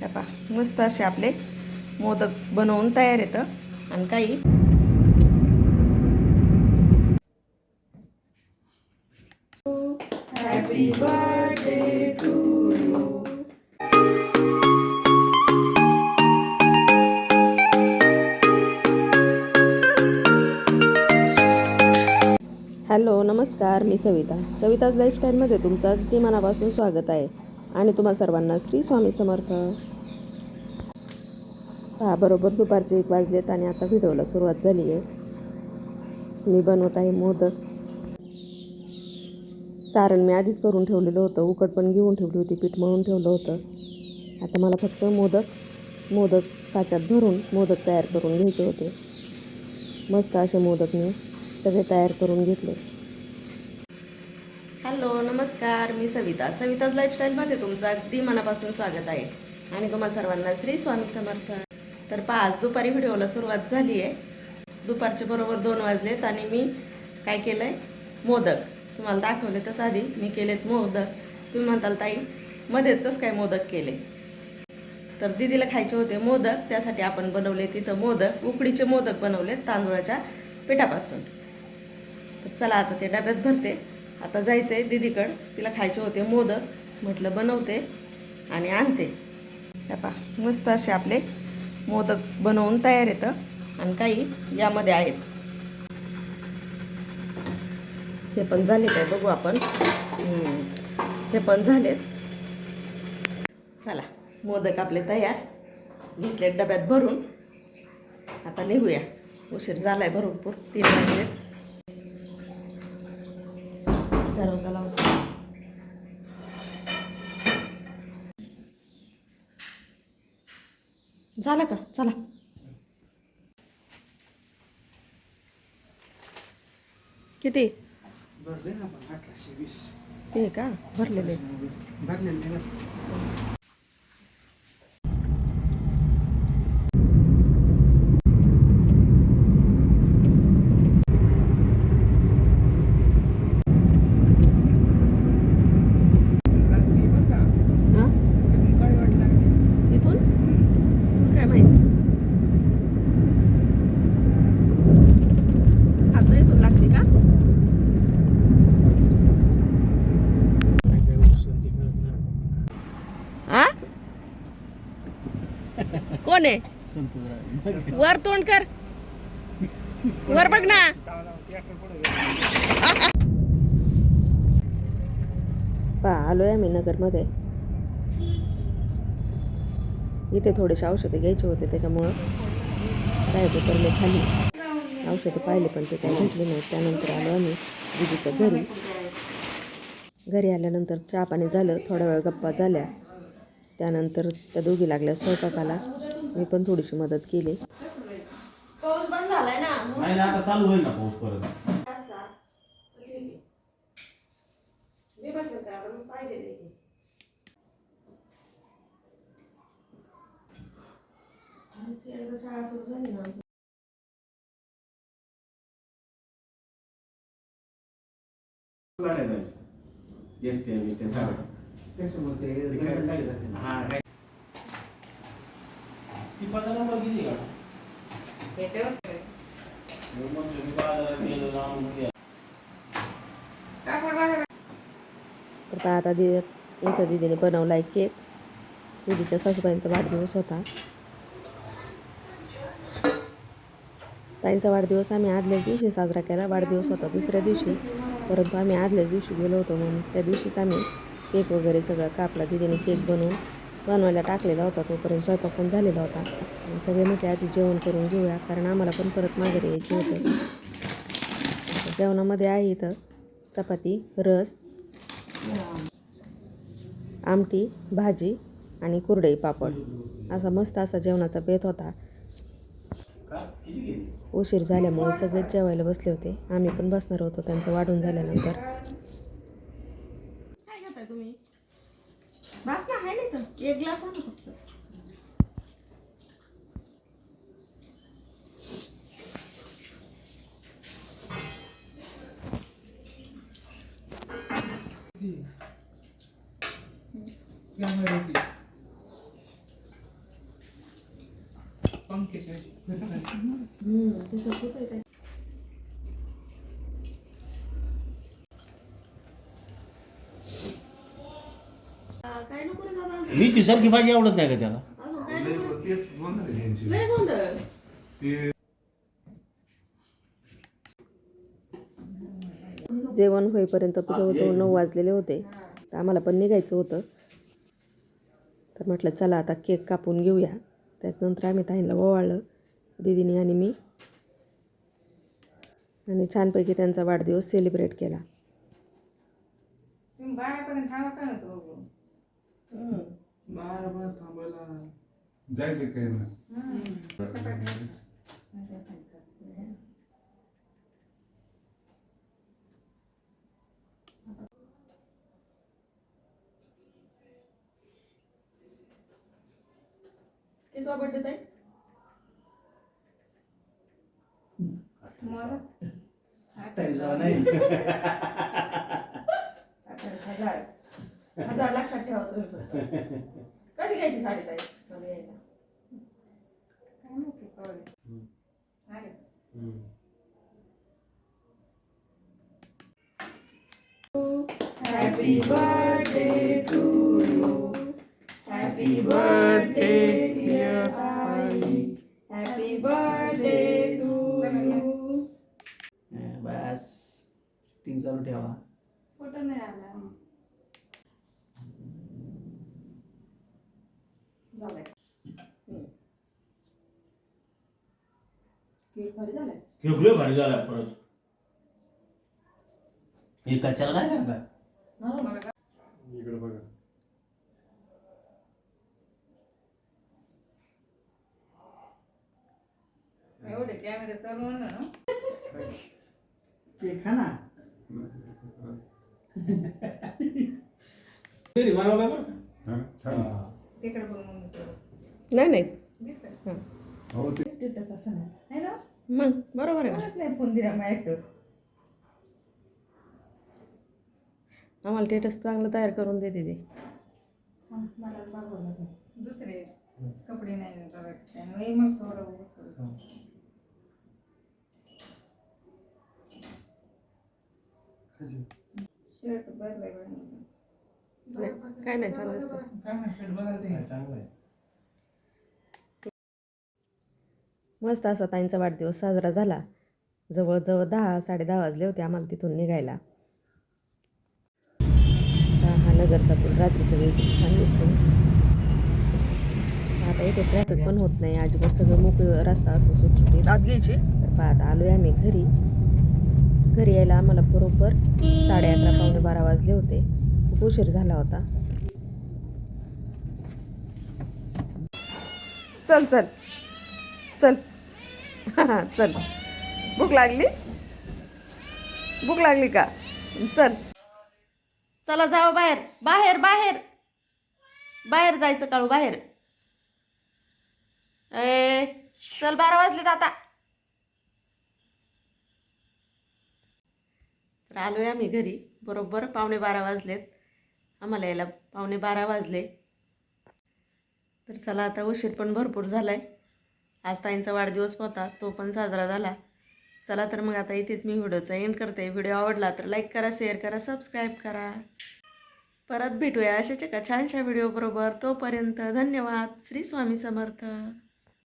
हे पहा मस्त असे आपले मोदक बनवून तयार येतं. आणि काही हॅलो नमस्कार मी सविता. सविताज लाईफस्टाईलमध्ये तुमचं अगदी मनापासून स्वागत आहे. आणि तुम्हा सर्वांना श्री स्वामी समर्थ. पहा बरोबर दुपारचे एक वाजलेत आणि आता व्हिडिओला सुरुवात झाली आहे मी बनवत आहे मोदक. सारण मी आधीच करून ठेवलेलं होतं उकट पण घेऊन ठेवली होती पीठ मळून ठेवलं होतं. आता मला फक्त मोदक मोदक साच्यात भरून मोदक तयार करून घ्यायचे होते. मस्त असे मोदक मी सगळे तयार करून घेतले. नमस्कार मी सविता. सविताज लाईफस्टाईलमध्ये तुमचं अगदी मनापासून स्वागत आहे. आणि तुम्हा सर्वांना श्री स्वामी समर्थ. तर पहा आज दुपारी व्हिडिओला सुरुवात झाली आहे. दुपारचे बरोबर दोन वाजलेत आणि मी काय केलं आहे मोदक. तुम्हाला दाखवले तसं आधी मी केलेत मोदक. तुम्ही म्हणताल ताई मध्येच कसं काय मोदक केले? तर दिदीला खायचे होते मोदक. त्यासाठी आपण बनवले तिथं मोदक. उकडीचे मोदक बनवलेत तांदूळाच्या पिठापासून. तर चला आता ते डब्यात भरते. आता जायचं आहे दिदीकड तिला खायचे होते मोदक. म्हटलं बनवते आणि आणते. पा पहा मस्त असे आपले मोदक बनवून तयार येतं आणि काही यामध्ये आहेत. हे पण झाले काय बघू आपण. हे पण झालेत. चला मोदक आपले तयार. घेतले डब्यात भरून. आता निघूया. उशीर झाला आहे भरपूर. तीन वाजलेत. दरवाजा लावतो झालं का? चला. किती? भरले ना पण अठराशे वीस. ते का? भरलेले. भरलेले ना लागली बरं का हां कधी काळी वाट लागली इथून तुला काय माहीत आता इथून लागते का काय काय उसंती मिळत नाही आ कोण आहे? वर तोंड कर. वर बघ ना. पा आलोय आम्ही नगरमध्ये. इथे थोडेसे औषधे घ्यायचे होते त्याच्यामुळं काय उतरले खाली. औषधं पाहिले पण ते काही घेतले नाही त्यानंतर आलो आम्ही दिदीच्या घरी. घरी आल्यानंतर चहा पाणी झालं थोडा वेळ गप्पा झाल्या. त्यानंतर त्या दोघी लागल्या स्वयंपाकाला. मी पण थोडीशी मदत केली. पाऊस बंद झालाय ना नाही ना आता चालू होईल ना पाऊस परत. शाळा सुरू झाली ना गाड्या जायच्या एस टी एस त्याच्यामध्ये. हा काय टिपाचा नंबर किती का मी म्हटलं मी बाजारात गेलो जाऊन घ्या. तर काय आता दि इथं दिदीने बनवलाय केक. दिदीच्या सासूबाईंचा वाढदिवस होता. ताईंचा वाढदिवस आम्ही आदल्याच दिवशी साजरा केला. वाढदिवस होता दुसऱ्या दिवशी. परंतु आम्ही आदल्याच दिवशी गेलो होतो म्हणून त्या दिवशीच आम्ही केक वगैरे सगळं कापला. दिदीने केक बनवून बनवायला टाकलेला होता तोपर्यंत स्वयंपाक पण झालेला होता. सगळे म्हटले आधी जेवण करून घेऊया कारण आम्हाला पण परत माघारी यायचे होते. जेवणामध्ये आहे इथं चपाती रस आमटी भाजी आणि कुरडई पापड. असा मस्त असा जेवणाचा बेत होता. उशीर झाल्यामुळे सगळेच जेवायला बसले होते. आम्ही पण बसणार होतो त्यांचं वाढून झाल्यानंतर काय खाताय तुम्ही बस ना आहे नाही तर एक ग्लास आणा फक्त त्यामुळे मी तिसारखी भाजी आवडत नाही का त्याला? लय गोंधळ जेवण होईपर्यंत जवळजवळ नऊ वाजलेले होते. तर आम्हाला पण निघायचं होतं. तर म्हटलं चला आता केक कापून घेऊया. त्याच्यानंतर आम्ही ताईंना ओवाळलं दिदीने आणि मी. आणि छानपैकी त्यांचा वाढदिवस सेलिब्रेट केला. बारा बारा थांबायला जायचं काय ना किती बर्थडे ताई मला नाही अठ्ठावीस हजार हजार लक्षात ठेवा तुम्ही फक्त कधी घ्यायची साडी ताई मला यायला काय माहिती कळलं अरे Happy birthday to you. Happy birthday, dear Sai. Happy birthday to you. बस शूटिंग चालू ठेवा फोटो नाही आला झालंय. हम्म. केक भारी झालाय. केकले भारी झाला परत. हे कच्च्याला नाही का? इकडे बघा. एवढे कॅमेरे चालू ना ना. केक खा ना. तरी मला काय बरं हा, छान. तिकडे बघ मग तो नाही. नाही? हो. ते स्टेटस असं नाही ना? मग बरोबर आहे नाही फोन दिला माझ्याकडं. आम्हाला टेटस चांगलं तयार करून देते ते मला. दुसरे कपडे नाही मग थोडं शर्ट बदलाय काय नाही छान असतं. मस्त असा ताईंचा वाढदिवस साजरा झाला. जवळजवळ दहा साडे दहा वाजले होते आम्हाला तिथून निघायला. हा नगरचा पूल रात्रीच्या वेळी खूप छान दिसतो. आता इथे ट्रॅफिक पण होत नाही. अजिबात सगळं मोकळं रस्ता असो घ्यायची? तर पाहता आलोय आम्ही घरी. घरी यायला आम्हाला बरोबर साडे अकरा पावणे बारा वाजले होते. खूप उशीर झाला होता. चल चल. चल. चल. भूक लागली? भूक लागली का? चल. चला जाऊ बाहेर. बाहेर बाहेर. बाहेर जायचं काळू बाहेर. ए चल बारा वाजलेत आता. तर आहे आम्ही घरी. बरोबर पावणे बारा वाजलेत. आम्हाला यायला पावणे बारा वाजले. तर चला आता उशीर पण भरपूर झाला आहे आज ताईंचा वाढदिवस होता तो पण साजरा झाला. चला तर मग आता इथेच मी व्हिडिओचा एंड करते. व्हिडिओ आवडला तर लाईक करा शेअर करा सबस्क्राईब करा. परत भेटूया अशाच एका छानशा व्हिडिओबरोबर तोपर्यंत धन्यवाद. श्री स्वामी समर्थ.